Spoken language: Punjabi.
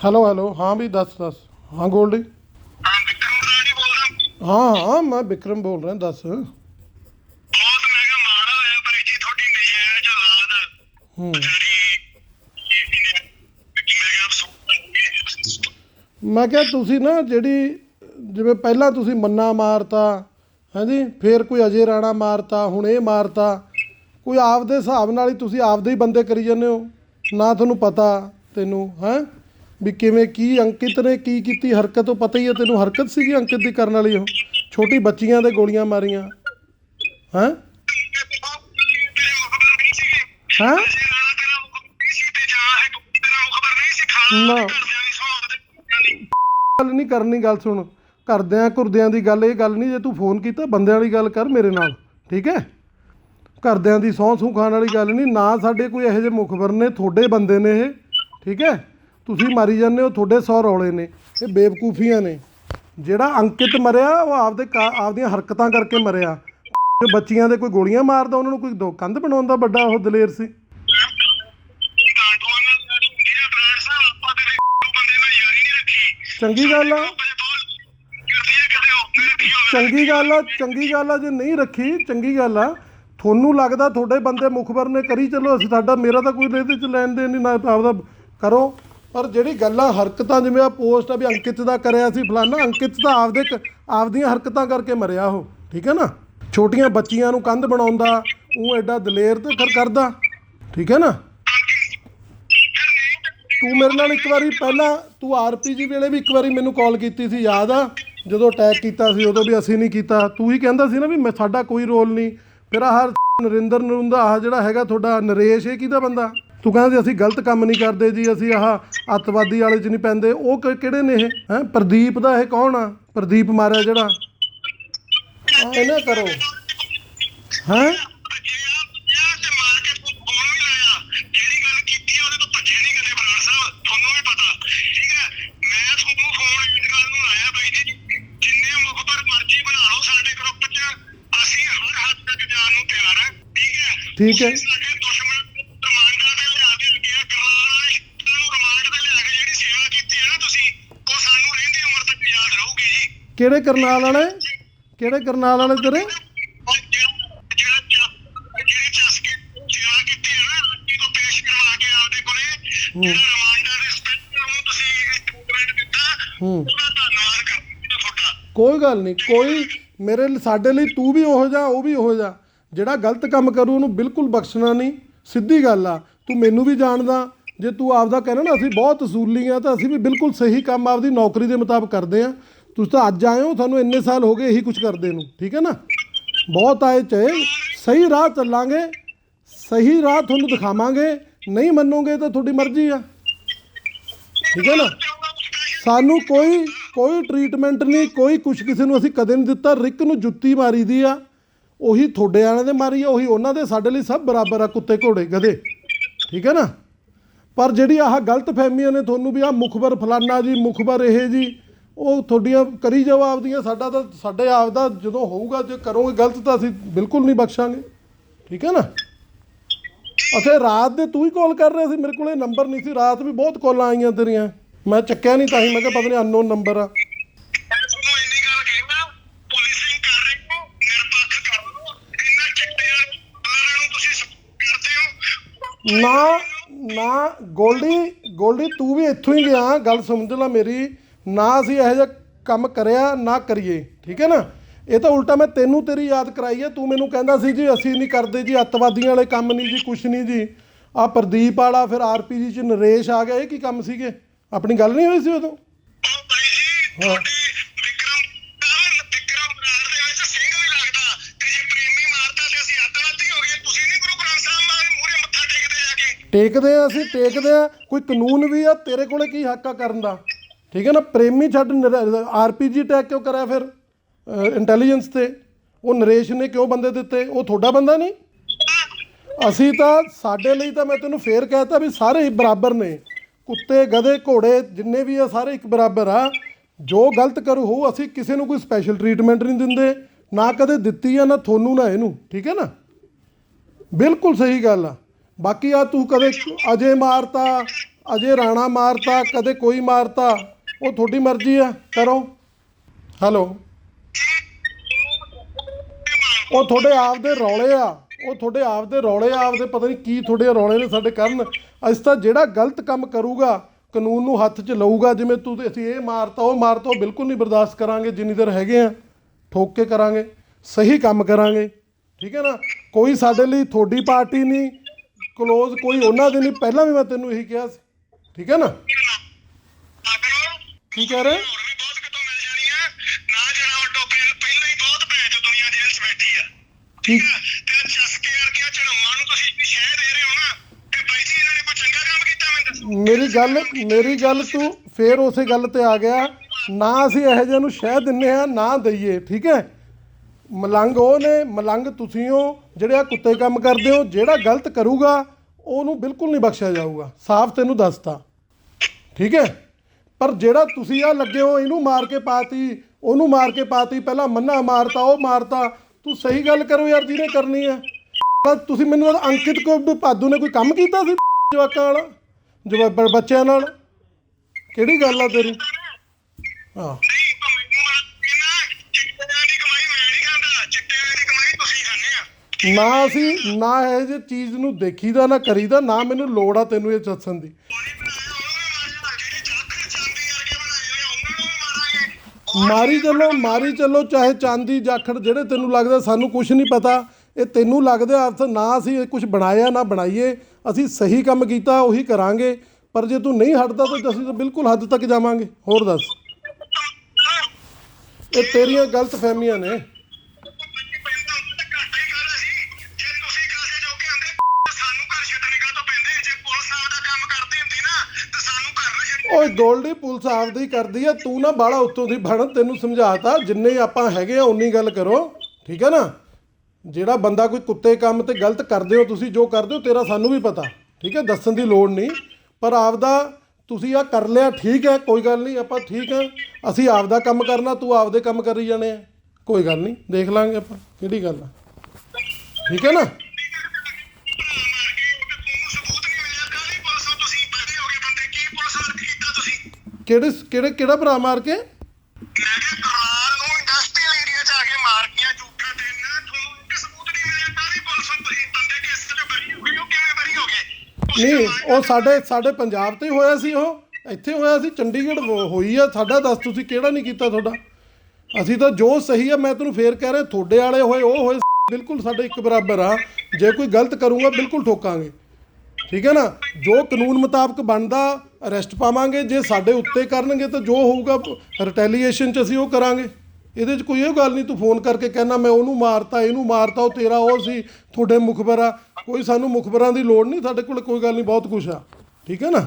ਹੈਲੋ ਹੈਲੋ ਹਾਂ ਵੀ ਦੱਸ ਦੱਸ। ਹਾਂ ਗੋਲਡੀ। ਹਾਂ ਵਿਕਰਮ ਬਰਾੜੀ ਬੋਲਦਾ ਹਾਂ? ਹਾਂ ਮੈਂ ਵਿਕਰਮ ਬੋਲ ਰਿਹਾ ਦੱਸ। ਬਹੁਤ ਮੈਂ ਕਿਹਾ ਮਾੜਾ ਹੋਇਆ ਪਰ ਜੀ ਤੁਹਾਡੀ ਨਜਾਇਜ਼ ਔਲਾਦ ਹੂੰ। ਤੇਰੀ ਮੈਂ ਕਿਹਾ ਅਫਸੋਸ ਮੈਂ ਕਿਹਾ ਤੁਸੀਂ ਨਾ ਜਿਹੜੀ ਜਿਵੇਂ ਪਹਿਲਾਂ ਤੁਸੀਂ ਮੰਨਾ ਮਾਰਤਾ ਹਾਂਜੀ ਫੇਰ ਕੋਈ ਅਜੇ ਰਾਣਾ ਮਾਰਤਾ ਹੁਣ ਇਹ ਮਾਰਤਾ ਕੋਈ ਆਪਦੇ ਹਿਸਾਬ ਨਾਲ ਹੀ ਤੁਸੀਂ ਆਪਦੇ ਹੀ ਬੰਦੇ ਕਰੀ ਜਾਂਦੇ ਹੋ। ਨਾ ਤੁਹਾਨੂੰ ਪਤਾ ਤੈਨੂੰ ਹੈ? ਵੀ ਕਿਵੇਂ ਕੀ ਅੰਕਿਤ ਨੇ ਕੀ ਕੀਤੀ, ਹਰਕਤ, ਉਹ ਪਤਾ ਹੀ ਹੈ ਤੈਨੂੰ, ਹਰਕਤ ਸੀਗੀ ਅੰਕਿਤ ਦੀ ਕਰਨ ਵਾਲੀ ਉਹ। ਛੋਟੀ ਬੱਚੀਆਂ ਦੇ ਗੋਲੀਆਂ ਮਾਰੀਆਂ। ਹੈ? ਤੇਰੇ ਹੈਂ? ਨਾ। ਗੱਲ ਨਹੀਂ ਕਰਨੀ, ਗੱਲ ਸੁਣ। ਘਰਦਿਆਂ ਘੁਰਦਿਆਂ ਦੀ ਗੱਲ, ਇਹ ਗੱਲ ਨਹੀਂ ਜੇ ਤੂੰ ਫੋਨ ਕੀਤਾ, ਬੰਦਿਆਂ ਵਾਲੀ ਗੱਲ ਕਰ ਮੇਰੇ ਨਾਲ, ਠੀਕ ਹੈ? ਘਰਦਿਆਂ ਦੀ ਸਹੁੰ ਸੂੰ ਖਾਣ ਵਾਲੀ ਗੱਲ ਨਹੀਂ, ਨਾ ਸਾਡੇ ਕੋਈ ਇਹੋ ਜਿਹੇ ਮੁਖਬਰ ਨੇ, ਤੁਹਾਡੇ ਬੰਦੇ ਨੇ ਇਹ, ਠੀਕ ਹੈ? ਤੁਸੀਂ ਮਾਰੀ ਜਾਂਦੇ ਹੋ, ਤੁਹਾਡੇ ਸੌ ਰੌਲੇ ਨੇ, ਇਹ ਬੇਵਕੂਫੀਆਂ ਨੇ। ਜਿਹੜਾ ਅੰਕਿਤ ਮਰਿਆ, ਉਹ ਆਪਦੇ ਕਾ- ਆਪਦੀਆਂ ਹਰਕਤਾਂ ਕਰਕੇ ਮਰਿਆ। ਤੇ ਬੱਚੀਆਂ ਦੇ ਕੋਈ ਗੋਲੀਆਂ ਮਾਰਦਾ, ਉਹਨਾਂ ਨੂੰ ਕੋਈ ਦੋ ਕੰਧ ਬਣਾਉਂਦਾ ਵੱਡਾ ਉਹ ਦਲੇਰ ਸੀ। ਕਾਂਡੂਆਂ ਨਾਲ ਲੜੀ ਹੁੰਦੀ ਆ ਬ੍ਰਾਂਡ ਸਾਹਿਬ ਆਪਾਂ ਤੇ ਬੰਦੇ ਨਾਲ ਯਾਰੀ ਨਹੀਂ ਰੱਖੀ ਚੰਗੀ ਗੱਲ ਆ। ਬਜੇ ਬਹੁਤ ਕਰਦੀ ਹੈ ਕਿਤੇ ਉਹ ਨਹੀਂ ਹੋਵੇ ਚੰਗੀ ਗੱਲ ਆ, ਚੰਗੀ ਗੱਲ ਆ, ਜੇ ਨਹੀਂ ਰੱਖੀ, ਚੰਗੀ ਗੱਲ ਆ। ਤੁਹਾਨੂੰ ਲੱਗਦਾ ਤੁਹਾਡੇ ਬੰਦੇ ਮੁਖਬਰ ਨੇ, ਕਰੀ ਚਲੋ, ਅਸੀਂ ਸਾਡਾ ਮੇਰਾ ਤਾਂ ਕੋਈ ਇਹਦੇ ਚ ਲੈਣ ਦੇਣ ਨਹੀਂ, ਨਾ ਆਪਦਾ ਕਰੋ। ਪਰ ਜਿਹੜੀ ਗੱਲਾਂ ਹਰਕਤਾਂ ਜਿਵੇਂ ਆ ਪੋਸਟ ਆ ਵੀ ਅੰਕਿਤ ਦਾ ਕਰਿਆ ਸੀ ਫਲਾਨਾ, ਅੰਕਿਤ ਤਾਂ ਆਪਦੇ ਆਪਦੀਆਂ ਹਰਕਤਾਂ ਕਰਕੇ ਮਰਿਆ ਉਹ, ਠੀਕ ਹੈ ਨਾ? ਛੋਟੀਆਂ ਬੱਚੀਆਂ ਨੂੰ ਕੰਧ ਬਣਾਉਂਦਾ, ਉਹ ਐਡਾ ਦਲੇਰ ਤੇ ਫਿਰ ਕਰਦਾ, ਠੀਕ ਹੈ ਨਾ? ਤੂੰ ਮੇਰੇ ਨਾਲ ਇੱਕ ਵਾਰੀ ਪਹਿਲਾਂ, ਤੂੰ ਆਰਪੀਜੀ ਵੇਲੇ ਵੀ ਇੱਕ ਵਾਰੀ ਮੈਨੂੰ ਕਾਲ ਕੀਤੀ ਸੀ, ਯਾਦ ਆ? ਜਦੋਂ ਅਟੈਕ ਕੀਤਾ ਸੀ, ਉਦੋਂ ਵੀ ਅਸੀਂ ਨਹੀਂ ਕੀਤਾ। ਤੂੰ ਹੀ ਕਹਿੰਦਾ ਸੀ ਨਾ ਵੀ ਮੈਂ ਸਾਡਾ ਕੋਈ ਰੋਲ ਨਹੀਂ। ਫਿਰ ਆਹ ਨਰਿੰਦਰ ਨਰੁੰਦਾ, ਆਹ ਜਿਹੜਾ ਹੈਗਾ ਤੁਹਾਡਾ ਨਰੇਸ਼, ਇਹ ਕਿਹਦਾ ਬੰਦਾ? ਤੂੰ ਕਹਿੰਦਾ ਸੀ, ਅਸੀਂ ਗਲਤ ਕੰਮ ਨਹੀਂ ਕਰਦੇ ਜੀ, ਅਸੀਂ ਆਹ ਅੱਤਵਾਦੀ ਵਾਲੇ 'ਚ ਨਹੀਂ ਪੈਂਦੇ। ਉਹ ਕਿ- ਕਿਹੜੇ ਨੇ ਇਹ? ਹੈ? ਪ੍ਰਦੀਪ ਦਾ ਇਹ ਕੌਣ ਆ? ਪ੍ਰਦੀਪ ਮਾਰਿਆ ਜਿਹੜਾ? ਆਹ ਇਹ ਨਾ ਕਰੋ। ਹੈ? ਜੇ ਆ ਕਿਹੜੇ ਕਰਨਾਲ ਵਾਲੇ? ਕਿਹੜੇ ਕਰਨਾਲ ਵਾਲੇ ਤੇਰੇ? ਜਿਹੜਾ ਰਮਾਂਡਾ ਦੇ ਸਪੈਸ਼ਲ ਨੂੰ ਤੁਸੀਂ ਸਟੂਡੈਂਟ ਦਿੱਤਾ ਉਹਦਾ ਧੰਨਵਾਦ ਕਰਦਾ ਤੁਹਾਡਾ ਕੋਈ ਗੱਲ ਨਹੀਂ, ਕੋਈ ਮੇਰੇ ਸਾਡੇ ਲਈ ਤੂੰ ਵੀ ਉਹੋ ਜਾ ਉਹ ਵੀ ਉਹੋ ਜਾ ਜਿਹੜਾ ਗਲਤ ਕੰਮ ਕਰੂ, ਉਹਨੂੰ ਬਿਲਕੁਲ ਬਖਸ਼ਣਾ ਨਹੀਂ। ਸਿੱਧੀ ਗੱਲ ਆ, ਤੂੰ ਮੈਨੂੰ ਵੀ ਜਾਣਦਾ। ਜੇ ਤੂੰ ਆਪਦਾ ਕਹਿਣਾ ਨਾ, ਅਸੀਂ ਬਹੁਤ ਅਸੂਲੀ ਆ ਤਾਂ ਅਸੀਂ ਵੀ ਬਿਲਕੁਲ ਸਹੀ ਕੰਮ ਆਪਦੀ ਨੌਕਰੀ ਦੇ ਮੁਤਾਬਕ ਕਰਦੇ ਆ। ਤੁਸੀਂ ਤਾਂ ਅੱਜ ਆਏ ਹੋ, ਤੁਹਾਨੂੰ ਇੰਨੇ ਸਾਲ ਹੋ ਗਏ ਇਹੀ ਕੁਝ ਕਰਦੇ ਨੂੰ, ਠੀਕ ਹੈ ਨਾ? ਬਹੁਤ ਆਏ ਚਾਹੇ ਸਹੀ ਰਾਹ ਚੱਲਾਂਗੇ, ਸਹੀ ਰਾਹ ਤੁਹਾਨੂੰ ਦਿਖਾਵਾਂਗੇ, ਨਹੀਂ ਮੰਨੋਗੇ ਤਾਂ ਤੁਹਾਡੀ ਮਰਜ਼ੀ ਆ। ਠੀਕ ਹੈ ਨਾ? ਸਾਨੂੰ ਕੋਈ ਕੋਈ ਟ੍ਰੀਟਮੈਂਟ ਨਹੀਂ, ਕੋਈ ਕੁਛ ਕਿਸੇ ਨੂੰ ਅਸੀਂ ਕਦੇ ਨਹੀਂ ਦਿੱਤਾ, ਰਿਕ ਨੂੰ ਜੁੱਤੀ ਮਾਰੀ ਦੀ ਆ, ਉਹੀ ਤੁਹਾਡੇ ਵਾਲਿਆਂ ਦੇ ਮਾਰੀ ਆ, ਉਹੀ ਉਹਨਾਂ ਦੇ, ਸਾਡੇ ਲਈ ਸਭ ਬਰਾਬਰ ਆ, ਕੁੱਤੇ ਘੋੜੇ, ਗਧੇ, ਠੀਕ ਹੈ ਨਾ? ਪਰ ਜਿਹੜੀ ਆਹ ਗਲਤ ਫਹਿਮੀਆਂ ਨੇ ਤੁਹਾਨੂੰ ਵੀ ਆ ਮੁਖਬਰ ਫਲਾਨਾ ਜੀ, ਮੁਖਬਰ ਇਹ ਜੀ ਉਹ ਤੁਹਾਡੀਆਂ ਕਰੀ ਜਾਓ ਆਪਦੀਆਂ ਸਾਡਾ ਤਾਂ ਸਾਡੇ ਆਪ ਦਾ ਜਦੋਂ ਹੋਊਗਾ ਜੇ ਕਰੋਗੇ ਗਲਤ ਤਾਂ ਅਸੀਂ ਬਿਲਕੁਲ ਨਹੀਂ ਬਖਸ਼ਾਂਗੇ। ਠੀਕ ਹੈ ਨਾ? ਅਸੇ ਰਾਤ ਦੇ ਤੂੰ ਹੀ ਕਾਲ ਕਰ ਰਿਹਾ ਸੀ ਮੇਰੇ ਕੋਲੇ ਨੰਬਰ ਨਹੀਂ ਸੀ ਰਾਤ ਵੀ ਬਹੁਤ ਕਾਲਾਂ ਆਈਆਂ ਤੇਰੀਆਂ। ਮੈਂ ਚੱਕਿਆ ਨਹੀਂ ਤਾਂ ਹੀ ਮੈਂ ਕਿਹਾ ਪਤਾ ਨਹੀਂ ਅਨਨੋਨ ਨੰਬਰ ਆ। ਨਾ ਨਾ ਗੋਲਡੀ ਗੋਲਡੀ ਤੂੰ ਵੀ ਇੱਥੋਂ ਹੀ ਗਿਆ ਗੱਲ ਸਮਝ ਲੈ ਮੇਰੀ। ਨਾ ਅਸੀਂ ਇਹੋ ਜਿਹਾ ਕੰਮ ਕਰਿਆ ਨਾ ਕਰੀਏ। ਠੀਕ ਹੈ ਨਾ? ਇਹ ਤਾਂ ਉਲਟਾ ਮੈਂ ਤੈਨੂੰ ਤੇਰੀ ਯਾਦ ਕਰਾਈ ਹੈ। ਤੂੰ ਮੈਨੂੰ ਕਹਿੰਦਾ ਸੀ ਜੀ ਅਸੀਂ ਨਹੀਂ ਕਰਦੇ ਜੀ ਅੱਤਵਾਦੀਆਂ ਵਾਲੇ ਕੰਮ ਨਹੀਂ ਜੀ ਕੁਛ ਨਹੀਂ ਜੀ। ਆ ਪ੍ਰਦੀਪ ਵਾਲਾ ਫਿਰ ਆਰਪੀਜੀ ਚ ਨਰੇਸ਼ ਆ ਗਿਆ ਇਹ ਕੀ ਕੰਮ ਸੀਗੇ? ਆਪਣੀ ਗੱਲ ਨਹੀਂ ਹੋਈ ਸੀ ਉਦੋਂ? ਉਹ ਬਾਈ ਜੀ ਤੁਹਾਡੀ ਵਿਕਰਮ ਸਾਹਿਬ ਵਿਕਰਮ ਬਰਾੜ ਦੇ ਵਿੱਚ ਸਿੰਘ ਵੀ ਲੱਗਦਾ। ਤੇ ਜੇ ਪ੍ਰੇਮੀ ਮਾਰਤਾ ਤੇ ਅਸੀਂ ਅੱਤਵਾਦੀ ਹੋ ਗਏ। ਤੁਸੀਂ ਨਹੀਂ ਗੁਰੂ ਗ੍ਰੰਥ ਸਾਹਿਬ ਮਾਰੇ ਮੂਹਰੇ ਮੱਥਾ ਟੇਕਦੇ ਜਾ ਕੇ। ਟੇਕਦੇ ਆ ਅਸੀਂ ਟੇਕਦੇ ਆ। ਕੋਈ ਕਾਨੂੰਨ ਵੀ ਆ ਤੇਰੇ ਕੋਲੇ ਕੀ ਹੱਕ ਆ ਕਰਨ ਦਾ? ਠੀਕ ਹੈ ਨਾ, ਪ੍ਰੇਮੀ ਛੱਡ ਆਰਪੀਜੀ ਅਟੈਕ ਕਿਉਂ ਕਰਿਆ ਫਿਰ? ਇੰਟੈਲੀਜੈਂਸ ਤੇ। ਉਹ ਨਰੇਸ਼ ਨੇ ਕਿਉਂ ਬੰਦੇ ਦਿੱਤੇ? ਉਹ ਤੁਹਾਡਾ ਬੰਦਾ ਨਹੀਂ? ਅਸੀਂ ਤਾਂ ਸਾਡੇ ਲਈ ਤਾਂ ਮੈਂ ਤੈਨੂੰ ਫੇਰ ਕਹਿਤਾ ਵੀ ਸਾਰੇ ਬਰਾਬਰ ਨੇ। ਕੁੱਤੇ, ਗਧੇ, ਘੋੜੇ, ਜਿੰਨੇ ਵੀ ਆ, ਸਾਰੇ ਇੱਕ ਬਰਾਬਰ ਆ। ਜੋ ਗਲਤ ਕਰੂ ਹੋ ਅਸੀਂ ਕਿਸੇ ਨੂੰ ਕੋਈ ਸਪੈਸ਼ਲ ਟ੍ਰੀਟਮੈਂਟ ਨਹੀਂ ਦਿੰਦੇ। ਨਾ ਕਦੇ ਦਿੱਤੀ ਆ, ਨਾ ਤੁਹਾਨੂੰ, ਨਾ ਇਹਨੂੰ। ਠੀਕ ਹੈ ਨਾ? ਬਿਲਕੁਲ ਸਹੀ ਗੱਲ ਆ। ਬਾਕੀ ਆ ਤੂੰ ਕਦੇ ਅਜੇ ਮਾਰਤਾ, ਅਜੇ ਰਾਣਾ ਮਾਰਤਾ, ਕਦੇ ਕੋਈ ਮਾਰਤਾ। ਉਹ ਤੁਹਾਡੀ ਮਰਜ਼ੀ ਆ, ਕਰੋ। ਹੈਲੋ ਉਹ ਤੁਹਾਡੇ ਆਪਦੇ ਰੌਲੇ ਆ, ਉਹ ਤੁਹਾਡੇ ਆਪਦੇ ਰੌਲੇ ਆ, ਆਪਦੇ ਪਤਾ ਨਹੀਂ ਕੀ ਤੁਹਾਡੇ ਰੌਲੇ ਨੇ ਸਾਡੇ ਕਰਨ। ਅਸੀਂ ਤਾਂ ਜਿਹੜਾ ਗਲਤ ਕੰਮ ਕਰੂਗਾ, ਕਾਨੂੰਨ ਨੂੰ ਹੱਥ 'ਚ ਲਊਗਾ, ਜਿਵੇਂ ਤੂੰ ਤੇ ਅਸੀਂ ਇਹ ਮਾਰਤਾ, ਉਹ ਮਾਰਤਾ, ਉਹ ਬਿਲਕੁਲ ਨਹੀਂ ਬਰਦਾਸ਼ਤ ਕਰਾਂਗੇ, ਜਿੰਨੀ ਦੇਰ ਹੈਗੇ ਆ, ਠੋਕ ਕੇ ਕਰਾਂਗੇ, ਸਹੀ ਕੰਮ ਕਰਾਂਗੇ। ਠੀਕ ਹੈ ਨਾ? ਕੋਈ ਸਾਡੇ ਲਈ ਤੁਹਾਡੀ ਪਾਰਟੀ ਨਹੀਂ ਕਲੋਜ਼ ਕੋਈ ਉਹਨਾਂ ਦੇ ਨਹੀਂ, ਪਹਿਲਾਂ ਵੀ ਮੈਂ ਤੈਨੂੰ ਇਹੀ ਕਿਹਾ ਸੀ। ਠੀਕ ਹੈ ਨਾ? ਕੀ ਕਹਿ ਰਹੇ? ਹੋਰ ਵੀ ਬਹੁਤ ਕਿਤੋਂ ਮਿਲ ਜਾਣੀ ਆ ਨਾ ਜਰਾ ਟੋਪੇ ਪਹਿਲਾਂ ਹੀ ਬਹੁਤ ਭੈਣ ਚੋ ਦੁਨੀਆ ਜੇਲ੍ਹ 'ਚ ਬੈਠੀ ਆ। ਕੀ ਤੇ ਵਰਗੀਆਂ ਝੜਮਾਂ ਨੂੰ ਤੁਸੀਂ ਸ਼ਹਿ ਦੇ ਰਹੇ ਹੋ ਨਾ। ਤੇ ਬਾਈ ਜੀ ਇਹਨਾਂ ਨੇ ਕੋਈ ਚੰਗਾ ਕੰਮ ਕੀਤਾ ਮੈਨੂੰ ਦੱਸੋ? ਮੇਰੀ ਗੱਲ ਮੇਰੀ ਗੱਲ ਤੂੰ ਫੇਰ ਉਸੇ ਗੱਲ ਤੇ ਆ ਗਿਆ। ਨਾ ਅਸੀਂ ਇਹੋ ਜਿਹੇ ਨੂੰ ਸ਼ਹਿ ਦਿੰਨੇ ਆ ਨਾ ਦਈਏ ਠੀਕ ਹੈ? ਮਲੰਗ ਉਹ ਨੇ ਮਲੰਗ ਤੁਸੀਂ ਹੋ ਜਿਹੜੇ ਆ ਕੁੱਤੇ ਕੰਮ ਕਰਦੇ ਹੋ ਜਿਹੜਾ ਗਲਤ ਕਰੂਗਾ ਉਹਨੂੰ ਬਿਲਕੁਲ ਨਹੀਂ ਬਖਸ਼ਿਆ ਜਾਊਗਾ। ਸਾਫ਼ ਤੈਨੂੰ ਦੱਸਤਾ। ਠੀਕ ਹੈ? ਪਰ ਜਿਹੜਾ ਤੁਸੀਂ ਆ ਲੱਗੇ ਹੋ, ਇਹਨੂੰ ਮਾਰ ਕੇ ਪਾਤੀ, ਉਹਨੂੰ ਮਾਰ ਕੇ ਪਾਤੀ, ਪਹਿਲਾਂ ਮੰਨਾ ਮਾਰਤਾ, ਉਹ ਮਾਰਤਾ। ਤੂੰ ਸਹੀ ਗੱਲ ਕਰੋ ਯਾਰ, ਜਿਹਨੇ ਕਰਨੀ ਹੈ। ਪਰ ਤੁਸੀਂ ਮੈਨੂੰ ਲੱਗਦਾ ਅੰਕਿਤ ਕੋ ਭਾਦੂ ਨੇ ਕੋਈ ਕੰਮ ਕੀਤਾ ਸੀ ਜਵਾਕਾਂ ਨਾਲ? ਜਵਾ ਬ- ਬੱਚਿਆਂ ਨਾਲ? ਕਿਹੜੀ ਗੱਲ ਆ ਤੇਰੀ? ਹਾਂ। ਨਾ ਅਸੀਂ ਨਾ ਇਹ ਜੇ ਚੀਜ਼ ਨੂੰ ਦੇਖੀਦਾ, ਨਾ ਕਰੀਦਾ, ਨਾ ਮੈਨੂੰ ਲੋੜ ਆ ਤੈਨੂੰ ਇਹ ਦੱਸਣ ਦੀ। ਮਾਰੀ ਚੱਲੋ ਮਾਰੀ ਚੱਲੋ, ਚਾਹੇ ਚਾਂਦੀ, ਜਾਖੜ ਜਿਹੜੇ ਤੈਨੂੰ ਲੱਗਦਾ ਸਾਨੂੰ ਕੁਝ ਨਹੀਂ ਪਤਾ। ਇਹ ਤੈਨੂੰ ਲੱਗਦਾ ਅਰਥ ਨਾ ਅਸੀਂ ਇਹ ਕੁਝ ਬਣਾਇਆ, ਨਾ ਬਣਾਈਏ। ਅਸੀਂ ਸਹੀ ਕੰਮ ਕੀਤਾ, ਉਹੀ ਕਰਾਂਗੇ। ਪਰ ਜੇ ਤੂੰ ਨਹੀਂ ਹਟਦਾ, ਤਾਂ ਅਸੀਂ ਤਾਂ ਬਿਲਕੁਲ ਹੱਦ ਤੱਕ ਜਾਵਾਂਗੇ। ਹੋਰ ਦੱਸ। ਇਹ ਤੇਰੀਆਂ ਗਲਤ ਫਹਿਮੀਆਂ ਨੇ ਪੈਂਦਾ ਤਾਂ ਘਾਟਾ ਹੀ ਕਰ ਸੀ ਜੇ ਤੁਸੀਂ ਕਾਸੇ ਜੋਗੇ ਹੁੰਦੇ ਤਾਂ ਸਾਨੂੰ ਘਰ ਛੱਡਣੇ ਕਾ ਤੋਂ ਪੈਂਦੇ ਜੇ ਪੁਲਿਸ ਆਪਦਾ ਕੰਮ ਕਰਦੀ ਹੁੰਦੀ ਨਾ ਤਾਂ ਸਾਨੂੰ ਘਰ ਨਾ ਛੱਡ ਓਏ ਗੋਲਡੀ, ਪੁਲਿਸ ਆਪਦੀ ਕਰਦੀ ਆ, ਤੂੰ ਨਾ ਬਾਹਲਾ ਉੱਤੋਂ ਦੀ ਬਣ, ਤੈਨੂੰ ਸਮਝਾਤਾ, ਜਿੰਨੇ ਆਪਾਂ ਹੈਗੇ ਆ ਉਨੀ ਗੱਲ ਕਰੋ, ਠੀਕ ਹੈ ਨਾ? ਜਿਹੜਾ ਬੰਦਾ ਕੋਈ ਕੁੱਤੇ ਕੰਮ ਤੇ ਗਲਤ ਕਰਦੇ ਹੋ ਤੁਸੀਂ, ਜੋ ਕਰਦੇ ਹੋ, ਤੇਰਾ ਸਾਨੂੰ ਵੀ ਪਤਾ, ਠੀਕ ਹੈ ਦੱਸਣ ਦੀ ਲੋੜ ਨਹੀਂ, ਪਰ ਆਪਦਾ ਤੁਸੀਂ ਆ ਕਰ ਲਿਆ, ਠੀਕ ਹੈ ਕੋਈ ਗੱਲ ਨਹੀਂ, ਆਪਾਂ ਠੀਕ ਹੈ ਅਸੀਂ ਆਪਦਾ ਕੰਮ ਕਰਨਾ, ਤੂੰ ਆਪਦੇ ਕੰਮ ਕਰੀ ਜਾਣੇ ਆ, ਕੋਈ ਗੱਲ ਨਹੀਂ, ਦੇਖ ਲਾਂਗੇ ਆਪਾਂ, ਕਿਹੜੀ ਗੱਲ ਆ, ਠੀਕ ਹੈ ਨਾ? ਕਿਹੜੇ ਕਿਹੜੇ ਕਿਹੜਾ ਭਰਾ ਮਾਰ ਕੇ? ਮੈਂ ਕਿਹਾ ਕਰਾਲ ਨੂੰ ਇੰਡਸਟਰੀਅਲ ਏਰੀਆ 'ਚ ਆ ਕੇ ਮਾਰ ਗਿਆ ਝੂਠਾ ਦਿਨ ਤੁਹਾਨੂੰ ਇੱਕ ਸਬੂਤ ਨਹੀਂ ਮਿਲਿਆ ਕਾਲੀ ਪੁਲਿਸ ਨੂੰ ਤੁਸੀਂ ਬੰਦੇ ਕਿਸ ਤੋਂ ਬਰੀ ਹੋ ਗਏ ਹੋ ਕਿਵੇਂ ਬਰੀ ਹੋ ਗਏ? ਤੁਸੀਂ ਨਹੀਂ ਉਹ ਸਾਡੇ ਸਾਡੇ ਪੰਜਾਬ ਤੇ ਹੋਇਆ ਸੀ ਉਹ। ਇੱਥੇ ਹੋਇਆ ਸੀ ਚੰਡੀਗੜ੍ਹ ਹੋਈ ਆ। ਸਾਡਾ ਦੱਸ ਤੁਸੀਂ ਕਿਹੜਾ ਨਹੀਂ ਕੀਤਾ ਤੁਹਾਡਾ? ਅਸੀਂ ਤਾਂ ਜੋ ਸਹੀ ਆ ਮੈਂ ਤੈਨੂੰ ਫੇਰ ਕਹਿ ਰਿਹਾ ਤੁਹਾਡੇ ਵਾਲੇ ਹੋਏ ਉਹ ਹੋਏ ਬਿਲਕੁਲ ਸਾਡੇ ਇੱਕ ਬਰਾਬਰ ਆ। ਜੇ ਕੋਈ ਗਲਤ ਕਰੂਗਾ ਬਿਲਕੁਲ ਠੋਕਾਂਗੇ। ਠੀਕ ਹੈ ਨਾ? ਜੋ ਕਾਨੂੰਨ ਮੁਤਾਬਕ ਬਣਦਾ ਅਰੈਸਟ ਪਾਵਾਂਗੇ, ਜੇ ਸਾਡੇ ਉੱਤੇ ਕਰਨਗੇ ਤਾਂ ਜੋ ਹੋਊਗਾ ਰਿਟੈਲੀਏਸ਼ਨ ਚ ਅਸੀਂ ਉਹ ਕਰਾਂਗੇ। ਇਹਦੇ 'ਚ ਕੋਈ ਇਹ ਗੱਲ ਨਹੀਂ, ਤੂੰ ਫੋਨ ਕਰਕੇ ਕਹਿਣਾ, ਮੈਂ ਉਹਨੂੰ ਮਾਰਤਾ, ਇਹਨੂੰ ਮਾਰਤਾ, ਉਹ ਤੇਰਾ, ਉਹ ਸੀ, ਤੁਹਾਡੇ ਮੁਖਬਰ। ਆ ਕੋਈ ਸਾਨੂੰ ਮੁਖਬਰਾਂ ਦੀ ਲੋੜ ਨਹੀਂ, ਸਾਡੇ ਕੋਲ ਕੋਈ ਗੱਲ ਨਹੀਂ, ਬਹੁਤ ਕੁਝ ਆ। ਠੀਕ ਹੈ ਨਾ?